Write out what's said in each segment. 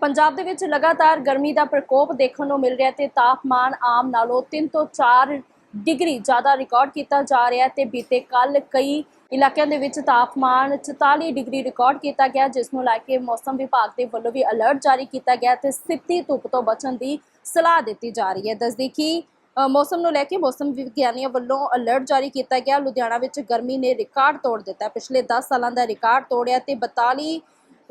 ਪੰਜਾਬ ਦੇ ਵਿੱਚ ਲਗਾਤਾਰ ਗਰਮੀ ਦਾ ਪ੍ਰਕੋਪ ਦੇਖਣ ਨੂੰ ਮਿਲ ਰਿਹਾ ਤੇ ਤਾਪਮਾਨ ਆਮ ਨਾਲੋਂ 3 ਤੋਂ 4 ਡਿਗਰੀ ਜ਼ਿਆਦਾ ਰਿਕਾਰਡ ਕੀਤਾ ਜਾ ਰਿਹਾ ਹੈ ਤੇ ਬੀਤੇ ਕੱਲ ਕਈ ਇਲਾਕਿਆਂ ਦੇ ਵਿੱਚ ਤਾਪਮਾਨ 44 ਡਿਗਰੀ ਰਿਕਾਰਡ ਕੀਤਾ ਗਿਆ, ਜਿਸ ਨੂੰ ਲੈ ਕੇ ਮੌਸਮ ਵਿਭਾਗ ਦੇ ਵੱਲੋਂ ਵੀ ਅਲਰਟ ਜਾਰੀ ਕੀਤਾ ਗਿਆ ਤੇ ਸਿੱਧੀ ਧੁੱਪ ਤੋਂ ਬਚਣ ਦੀ ਸਲਾਹ ਦਿੱਤੀ ਜਾ ਰਹੀ ਹੈ। ਦੱਸਦੀ ਕਿ ਮੌਸਮ ਨੂੰ ਲੈ ਕੇ ਮੌਸਮ ਵਿਗਿਆਨੀਆਂ ਵੱਲੋਂ ਅਲਰਟ ਜਾਰੀ ਕੀਤਾ ਗਿਆ। ਲੁਧਿਆਣਾ ਵਿੱਚ ਗਰਮੀ ਨੇ ਰਿਕਾਰਡ ਤੋੜ ਦਿੱਤਾ। ਪਿਛਲੇ 10 ਸਾਲਾਂ ਦਾ ਰਿਕਾਰਡ ਤੋੜਿਆ ਤੇ 42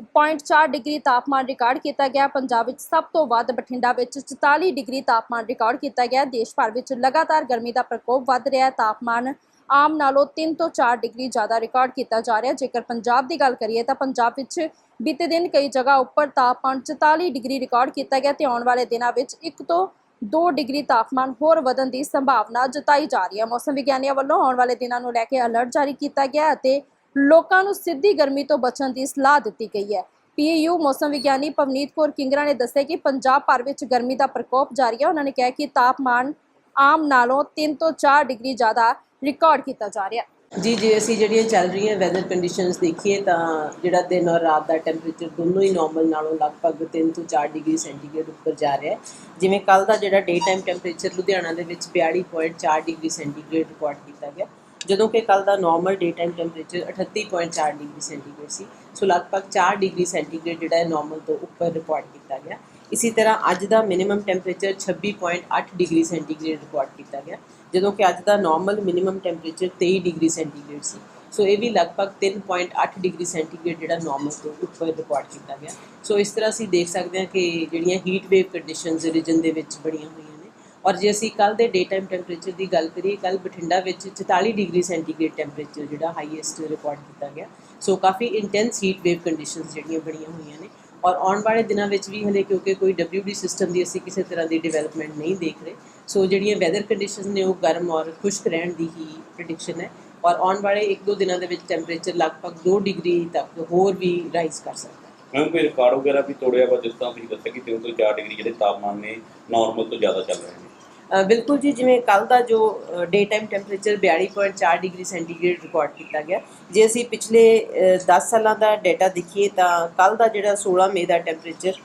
0.4 ਡਿਗਰੀ ਤਾਪਮਾਨ ਰਿਕਾਰਡ ਕੀਤਾ ਗਿਆ। ਪੰਜਾਬ ਵਿੱਚ ਸਭ ਤੋਂ ਵੱਧ ਬਠਿੰਡਾ ਵਿੱਚ 44 ਡਿਗਰੀ ਤਾਪਮਾਨ ਰਿਕਾਰਡ ਕੀਤਾ ਗਿਆ। ਦੇਸ਼ ਭਰ ਵਿੱਚ ਲਗਾਤਾਰ ਗਰਮੀ ਦਾ ਪ੍ਰਕੋਪ ਵੱਧ ਰਿਹਾ ਹੈ। ਤਾਪਮਾਨ ਆਮ ਨਾਲੋਂ 3 ਤੋਂ 4 ਡਿਗਰੀ ਜ਼ਿਆਦਾ ਰਿਕਾਰਡ ਕੀਤਾ ਜਾ ਰਿਹਾ ਜੇਕਰ ਪੰਜਾਬ ਦੀ ਗੱਲ ਕਰੀਏ ਤਾਂ ਪੰਜਾਬ ਵਿੱਚ ਬੀਤੇ ਦਿਨ ਕਈ ਜਗ੍ਹਾ ਉੱਪਰ ਤਾਪਮਾਨ 44 ਡਿਗਰੀ ਰਿਕਾਰਡ ਕੀਤਾ ਗਿਆ ਤੇ ਆਉਣ ਵਾਲੇ ਦਿਨਾਂ ਵਿੱਚ 1 ਤੋਂ 2 ਡਿਗਰੀ ਤਾਪਮਾਨ ਹੋਰ ਵਧਣ ਦੀ ਸੰਭਾਵਨਾ ਜਤਾਈ ਜਾ ਰਹੀ ਹੈ। ਮੌਸਮ ਵਿਗਿਆਨੀਆਂ ਵੱਲੋਂ ਆਉਣ ਵਾਲੇ ਦਿਨਾਂ ਨੂੰ ਲੈ ਕੇ ਅਲਰਟ ਜਾਰੀ ਕੀਤਾ ਗਿਆ ਅਤੇ ਲੋਕਾਂ ਨੂੰ ਸਿੱਧੀ ਗਰਮੀ ਤੋਂ ਬਚਣ ਦੀ ਸਲਾਹ ਦਿੱਤੀ ਗਈ ਹੈ। ਪੀਯੂ ਮੌਸਮ ਵਿਗਿਆਨੀ ਪਵਨੀਤ ਕੌਰ ਕਿੰਗਰਾ ਨੇ ਦੱਸਿਆ ਕਿ ਪੰਜਾਬ ਭਰ ਵਿੱਚ ਗਰਮੀ ਦਾ ਪ੍ਰਕੋਪ ਜਾਰੀ ਹੈ। ਉਹਨਾਂ ਨੇ ਕਿਹਾ ਕਿ ਤਾਪਮਾਨ ਆਮ ਨਾਲੋਂ 3 ਤੋਂ 4 ਡਿਗਰੀ ਜ਼ਿਆਦਾ ਰਿਕਾਰਡ ਕੀਤਾ ਜਾ ਰਿਹਾ ਹੈ। ਜੀ, ਜੇ ਅਸੀਂ ਜਿਹੜੀਆਂ ਚੱਲ ਰਹੀਆਂ ਵੈਦਰ ਕੰਡੀਸ਼ਨਸ ਦੇਖੀਏ ਤਾਂ ਜਿਹੜਾ ਦਿਨ ਔਰ ਰਾਤ ਦਾ ਟੈਂਪਰੇਚਰ ਦੋਨੋਂ ਹੀ ਨਾਰਮਲ ਨਾਲੋਂ ਲਗਭਗ 3 ਤੋਂ 4 ਡਿਗਰੀ ਸੈਂਟੀਗ੍ਰੇਡ ਉੱਪਰ ਜਾ ਰਿਹਾ ਹੈ। ਜਿਵੇਂ ਕੱਲ ਦਾ ਜਿਹੜਾ ਡੇ ਟਾਈਮ ਟੈਂਪਰੇਚਰ ਲੁਧਿਆਣਾ ਦੇ ਵਿੱਚ 42.4 ਡਿਗਰੀ ਸੈਂਟੀਗ੍ਰੇਡ ਰਿਕਾਰਡ ਕੀਤਾ ਗਿਆ। ਜਦੋਂ ਕਿ ਕੱਲ ਦਾ normal day time temperature 38.4 degree centigrade ਸੀ। ਸੋ ਲਗਭਗ 4 ਡਿਗਰੀ ਸੈਂਟੀਗ੍ਰੇਡ ਜਿਹੜਾ ਹੈ ਨਾਰਮਲ ਤੋਂ ਉੱਪਰ ਰਿਕਾਰਡ ਕੀਤਾ ਗਿਆ। ਇਸੇ ਤਰ੍ਹਾਂ ਅੱਜ ਦਾ minimum temperature 26.8 degree centigrade record ਕੀਤਾ ਗਿਆ। ਜਦੋਂ ਕਿ ਅੱਜ ਦਾ normal minimum temperature 23 degree centigrade ਸੀ। ਸੋ ਇਹ ਵੀ ਲਗਭਗ 3.8 ਡਿਗਰੀ ਸੈਂਟੀਗ੍ਰੇਡ ਜਿਹੜਾ ਨਾਰਮਲ ਤੋਂ ਉੱਪਰ ਰਿਕਾਰਡ ਕੀਤਾ ਗਿਆ। ਸੋ ਇਸ ਤਰ੍ਹਾਂ ਅਸੀਂ ਦੇਖ ਸਕਦੇ ਹਾਂ ਕਿ ਜਿਹੜੀਆਂ ਹੀਟ ਵੇਵ ਕੰਡੀਸ਼ਨਸ ਰੀਜਨ ਦੇ ਵਿੱਚ ਬਣੀਆਂ ਹੋਈਆਂ ਔਰ ਜੇ ਅਸੀਂ ਕੱਲ ਦੇ ਡੇ ਟਾਈਮ ਟੈਂਪਰੇਚਰ ਦੀ ਗੱਲ ਕਰੀਏ ਕੱਲ ਬਠਿੰਡਾ ਵਿੱਚ 44 ਡਿਗਰੀ ਸੈਂਟੀਗ੍ਰੇਡ ਟੈਂਪਰੇਚਰ ਜਿਹੜਾ ਹਾਈਐਸਟ ਰਿਕਾਰਡ ਕੀਤਾ ਗਿਆ। ਸੋ ਕਾਫੀ ਇੰਟੈਂਸ ਹੀਟ ਵੇਵ ਕੰਡੀਸ਼ਨਸ ਜਿਹੜੀਆਂ ਬਣੀਆਂ ਹੋਈਆਂ ਨੇ। ਔਰ ਆਉਣ ਵਾਲੇ ਦਿਨਾਂ ਵਿੱਚ ਵੀ ਹਲੇ ਕਿਉਂਕਿ ਕੋਈ WD ਸਿਸਟਮ ਦੀ ਅਸੀਂ ਕਿਸੇ ਤਰ੍ਹਾਂ ਦੀ ਡਿਵੈਲਪਮੈਂਟ ਨਹੀਂ ਦੇਖ ਰਹੇ। ਸੋ ਜਿਹੜੀਆਂ ਵੈਦਰ ਕੰਡੀਸ਼ਨਸ ਨੇ ਉਹ ਗਰਮ ਔਰ ਖੁਸ਼ਕ ਰਹਿਣ ਦੀ ਹੀ ਪ੍ਰੈਡਿਕਸ਼ਨ ਹੈ। ਔਰ ਆਉਣ ਵਾਲੇ 1-2 ਦਿਨਾਂ ਦੇ ਵਿੱਚ ਟੈਂਪਰੇਚਰ ਲਗਭਗ 2 ਡਿਗਰੀ ਤੱਕ ਹੋਰ ਵੀ ਰਾਈਜ਼ ਕਰ ਸਕਦਾ ਹੈ। ਮੈਮ, ਕੋਈ ਰਿਕਾਰਡ ਵਗੈਰਾ ਵੀ ਤੋੜਿਆ ਵਾ ਜਿਸ ਤਰ੍ਹਾਂ ਤੁਸੀਂ ਦੱਸਿਆ ਕਿ 3 ਤੋਂ 4 ਡਿਗਰੀ ਜਿਹੜੇ ਤਾਪਮਾਨ ਨੇ ਨਾਰਮਲ ਤੋਂ ਜ਼ਿਆਦਾ ਚੱਲ ਰਹੇ ਨੇ? ਬਿਲਕੁਲ ਜੀ ਜਿਵੇਂ ਕੱਲ ਦਾ ਜੋ day time temperature 42.4 degree centigrade record ਕੀਤਾ ਗਿਆ। ਜੇ ਅਸੀਂ ਪਿਛਲੇ ਅ, 10 ਸਾਲਾਂ ਦਾ ਡਾਟਾ ਦੇਖੀਏ ਤਾਂ ਕੱਲ ਦਾ ਜਿਹੜਾ 16 ਮਈ ਦਾ ਟੈਂਪਰੇਚਰ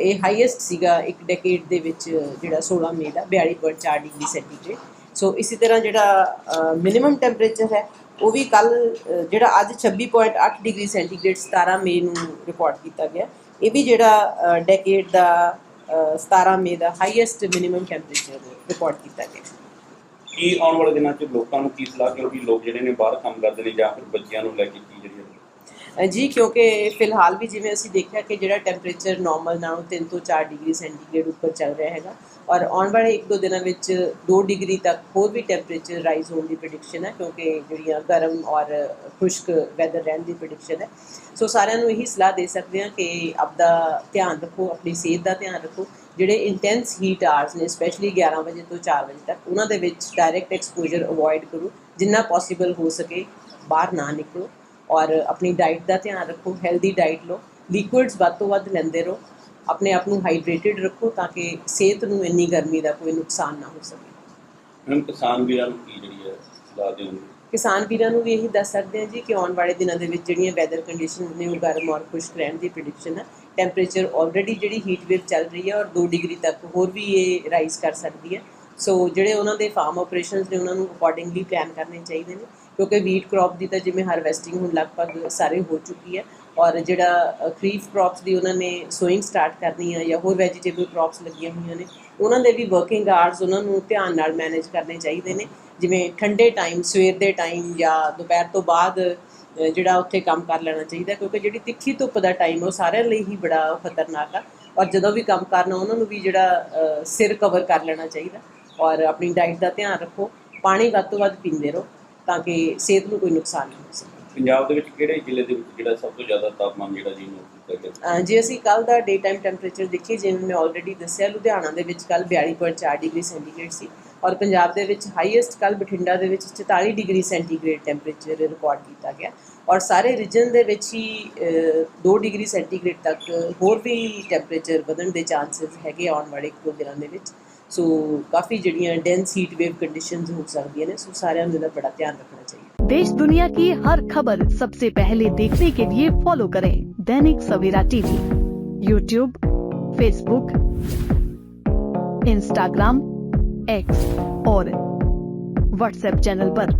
ਇਹ ਹਾਈਐਸਟ ਸੀਗਾ ਇੱਕ ਡੈਕੇਡ ਦੇ ਵਿੱਚ ਜਿਹੜਾ 16 ਮਈ ਦਾ 42.4 ਡਿਗਰੀ ਸੈਂਟੀਗ੍ਰੇਡ। ਸੋ ਇਸੇ ਤਰ੍ਹਾਂ ਜਿਹੜਾ ਮਿਨੀਮਮ ਟੈਂਪਰੇਚਰ ਹੈ ਉਹ ਵੀ ਕੱਲ ਜਿਹੜਾ ਅੱਜ 26.8 ਡਿਗਰੀ ਸੈਂਟੀਗ੍ਰੇਡ 17 ਮਈ ਨੂੰ ਰਿਕਾਰਡ ਕੀਤਾ ਗਿਆ। ਇਹ ਵੀ ਜਿਹੜਾ ਡੈਕੇਡ ਦਾ 17 ਮਈ ਦਾ ਹਾਈਐਸਟ ਮਿਨੀਮਮ ਟੈਂਪਰੇਚਰ ਰਿਕਾਰਡ ਕੀਤਾ ਗਿਆ। ਕੀ ਆਉਣ ਵਾਲੇ ਦਿਨਾਂ 'ਚ ਲੋਕਾਂ ਨੂੰ ਕੀ ਸਲਾਹ, ਕਿਉਂਕਿ ਲੋਕ ਜਿਹੜੇ ਨੇ ਬਾਹਰ ਕੰਮ ਕਰਦੇ ਨੇ ਜਾਂ ਫਿਰ ਬੱਚਿਆਂ ਨੂੰ ਲੈ ਕੇ ਕੀ ਜਿਹੜੀ ਜੀ, ਕਿਉਂਕਿ ਫਿਲਹਾਲ ਵੀ ਜਿਵੇਂ ਅਸੀਂ ਦੇਖਿਆ ਕਿ ਜਿਹੜਾ ਟੈਂਪਰੇਚਰ ਨਾਰਮਲ ਨਾਲੋਂ 3 ਤੋਂ 4 ਡਿਗਰੀ ਸੈਂਟੀਗ੍ਰੇਡ ਉੱਪਰ ਚੱਲ ਰਿਹਾ ਹੈਗਾ। ਔਰ ਆਉਣ ਵਾਲੇ 1-2 ਦਿਨਾਂ ਵਿੱਚ 2 ਡਿਗਰੀ ਤੱਕ ਹੋਰ ਵੀ ਟੈਂਪਰੇਚਰ ਰਾਈਜ਼ ਹੋਣ ਦੀ ਪ੍ਰੈਡਿਕਸ਼ਨ ਹੈ, ਕਿਉਂਕਿ ਜਿਹੜੀਆਂ ਗਰਮ ਔਰ ਖੁਸ਼ਕ ਵੈਦਰ ਰਹਿਣ ਦੀ ਪ੍ਰੈਡਿਕਸ਼ਨ ਹੈ। ਸੋ ਸਾਰਿਆਂ ਨੂੰ ਇਹੀ ਸਲਾਹ ਦੇ ਸਕਦੇ ਹਾਂ ਕਿ ਆਪਦਾ ਧਿਆਨ ਰੱਖੋ, ਆਪਣੀ ਸਿਹਤ ਦਾ ਧਿਆਨ ਰੱਖੋ। ਜਿਹੜੇ ਇੰਟੈਂਸ ਹੀਟ ਆਰਸ ਨੇ ਸਪੈਸ਼ਲੀ 11 ਵਜੇ ਤੋਂ 4 ਵਜੇ ਤੱਕ, ਉਹਨਾਂ ਦੇ ਵਿੱਚ ਡਾਇਰੈਕਟ ਐਕਸਪੋਜ਼ਰ ਅਵੋਇਡ ਕਰੋ। ਜਿੰਨਾ ਪੋਸੀਬਲ ਹੋ ਸਕੇ ਬਾਹਰ ਨਾ ਨਿਕਲੋ। ਔਰ ਆਪਣੀ ਡਾਈਟ ਦਾ ਧਿਆਨ ਰੱਖੋ ਹੈਲਦੀ ਡਾਈਟ ਲਓ ਲਿਕੁਇਡਸ ਵੱਧ ਤੋਂ ਵੱਧ ਲੈਂਦੇ ਰਹੋ ਆਪਣੇ ਆਪ ਨੂੰ ਹਾਈਡਰੇਟਿਡ ਰੱਖੋ ਤਾਂ ਕਿ ਸਿਹਤ ਨੂੰ ਇੰਨੀ ਗਰਮੀ ਦਾ ਕੋਈ ਨੁਕਸਾਨ ਨਾ ਹੋ ਸਕੇ। ਮੈਮ ਕਿਸਾਨ ਵੀਰਾਂ ਨੂੰ ਕੀ ਜਿਹੜੀ ਹੈ ਸਲਾਹ ਦੇਣਗੇ ਕਿਸਾਨ ਵੀਰਾਂ ਨੂੰ ਵੀ ਇਹੀ ਦੱਸ ਸਕਦੇ ਹਾਂ ਜੀ ਕਿ ਆਉਣ ਵਾਲੇ ਦਿਨਾਂ ਦੇ ਵਿੱਚ ਜਿਹੜੀਆਂ ਵੈਦਰ ਕੰਡੀਸ਼ਨਸ ਨੇ ਉਹ ਗਰਮ ਔਰ ਖੁਸ਼ਕ ਰਹਿਣ ਦੀ ਪ੍ਰੈਡਿਕਸ਼ਨ ਹੈ ਟੈਂਪਰੇਚਰ ਆਲਰੇਡੀ ਜਿਹੜੀ ਹੀਟ ਵੇਵ ਚੱਲ ਰਹੀ ਹੈ ਔਰ 2 ਡਿਗਰੀ ਤੱਕ ਹੋਰ ਵੀ ਇਹ ਰਾਈਜ਼ ਕਰ ਸਕਦੀ ਹੈ। ਸੋ ਜਿਹੜੇ ਉਹਨਾਂ ਦੇ ਫਾਰਮ ਆਪਰੇਸ਼ਨਸ ਨੇ ਉਹਨਾਂ ਨੂੰ ਅਕੋਰਡਿੰਗਲੀ ਪਲਾਨ ਕਰਨੇ ਚਾਹੀਦੇ ਨੇ। ਕਿਉਂਕਿ ਵੀਟ ਕ੍ਰੌਪ ਦੀ ਤਾਂ ਜਿਵੇਂ ਹਾਰਵੈਸਟਿੰਗ ਹੁਣ ਲਗਭਗ ਸਾਰੇ ਹੋ ਚੁੱਕੀ ਹੈ ਔਰ ਜਿਹੜਾ ਖਰੀਫ ਕ੍ਰੌਪਸ ਦੀ ਉਹਨਾਂ ਨੇ ਸੋਇੰਗ ਸਟਾਰਟ ਕਰਨੀ ਹੈ ਜਾਂ ਹੋਰ ਵੈਜੀਟੇਬਲ ਕ੍ਰੌਪਸ ਲੱਗੀਆਂ ਹੋਈਆਂ ਨੇ, ਉਹਨਾਂ ਦੇ ਵੀ ਵਰਕਿੰਗ ਆਵਰਸ ਉਹਨਾਂ ਨੂੰ ਧਿਆਨ ਨਾਲ ਮੈਨੇਜ ਕਰਨੇ ਚਾਹੀਦੇ ਨੇ। ਜਿਵੇਂ ਠੰਡੇ ਟਾਈਮ ਸਵੇਰ ਦੇ ਟਾਈਮ ਜਾਂ ਦੁਪਹਿਰ ਤੋਂ ਬਾਅਦ ਜਿਹੜਾ ਉੱਥੇ ਕੰਮ ਕਰ ਲੈਣਾ ਚਾਹੀਦਾ ਕਿਉਂਕਿ ਜਿਹੜੀ ਤਿੱਖੀ ਧੁੱਪ ਦਾ ਟਾਈਮ ਉਹ ਸਾਰਿਆਂ ਲਈ ਹੀ ਬੜਾ ਖਤਰਨਾਕ ਆ ਔਰ ਜਦੋਂ ਵੀ ਕੰਮ ਕਰਨਾ ਉਹਨਾਂ ਨੂੰ ਵੀ ਜਿਹੜਾ ਸਿਰ ਕਵਰ ਕਰ ਲੈਣਾ ਚਾਹੀਦਾ ਔਰ ਆਪਣੀ ਡਾਈਟ ਦਾ ਧਿਆਨ ਰੱਖੋ, ਪਾਣੀ ਵੱਧ ਤੋਂ ਵੱਧ ਪੀਂਦੇ ਰਹੋ। ਤਾਂ ਕਿ ਸਿਹਤ ਨੂੰ ਕੋਈ ਨੁਕਸਾਨ ਨਾ ਹੋ ਸਕੇ। ਪੰਜਾਬ ਦੇ ਵਿੱਚ ਕਿਹੜੇ ਜ਼ਿਲ੍ਹੇ ਦੇ ਵਿੱਚ ਜਿਹੜਾ ਸਭ ਤੋਂ ਜ਼ਿਆਦਾ ਤਾਪਮਾਨ ਜਿਹੜਾ ਜੀ ਨੋਟ ਕੀਤਾ ਗਿਆ? ਜੇ ਅਸੀਂ ਕੱਲ ਦਾ ਡੇ ਟਾਈਮ ਟੈਂਪਰੇਚਰ ਦੇਖੀਏ ਜਿਵੇਂ ਮੈਂ ਆਲਰੇਡੀ ਦੱਸਿਆ ਲੁਧਿਆਣਾ ਦੇ ਵਿੱਚ ਕੱਲ 42.4 ਡਿਗਰੀ ਸੈਂਟੀਗ੍ਰੇਡ ਸੀ ਔਰ ਪੰਜਾਬ ਦੇ ਵਿੱਚ ਹਾਈਐਸਟ ਕੱਲ ਬਠਿੰਡਾ ਦੇ ਵਿੱਚ 44 ਡਿਗਰੀ ਸੈਂਟੀਗ੍ਰੇਡ ਟੈਂਪਰੇਚਰ ਰਿਕਾਰਡ ਕੀਤਾ ਗਿਆ ਔਰ ਸਾਰੇ ਰੀਜਨ ਦੇ ਵਿੱਚ ਹੀ 2 ਡਿਗਰੀ ਸੈਂਟੀਗ੍ਰੇਡ ਤੱਕ ਹੋਰ ਵੀ ਟੈਂਪਰੇਚਰ ਵਧਣ ਦੇ ਚਾਂਸਸ ਹੈਗੇ ਆਉਣ ਵਾਲੇ ਦੋ ਦਿਨਾਂ ਦੇ ਵਿੱਚ। ਸੋ ਕਾਫੀ ਜਿਹੜੀਆਂ ਡੈਂਸ ਹੀਟ ਵੇਵ ਕੰਡੀਸ਼ਨਸ ਹੋ ਸਕਦੀਆਂ ਨੇ ਸੋ ਸਾਰਿਆਂ ਨੂੰ ਇਹਦਾ ਬੜਾ ਧਿਆਨ ਰੱਖਣਾ ਚਾਹੀਦਾ देश दुनिया की हर खबर सबसे पहले देखने के लिए फॉलो करें Dainik Savera TV YouTube Facebook Instagram X और व्हाट्सएप चैनल पर।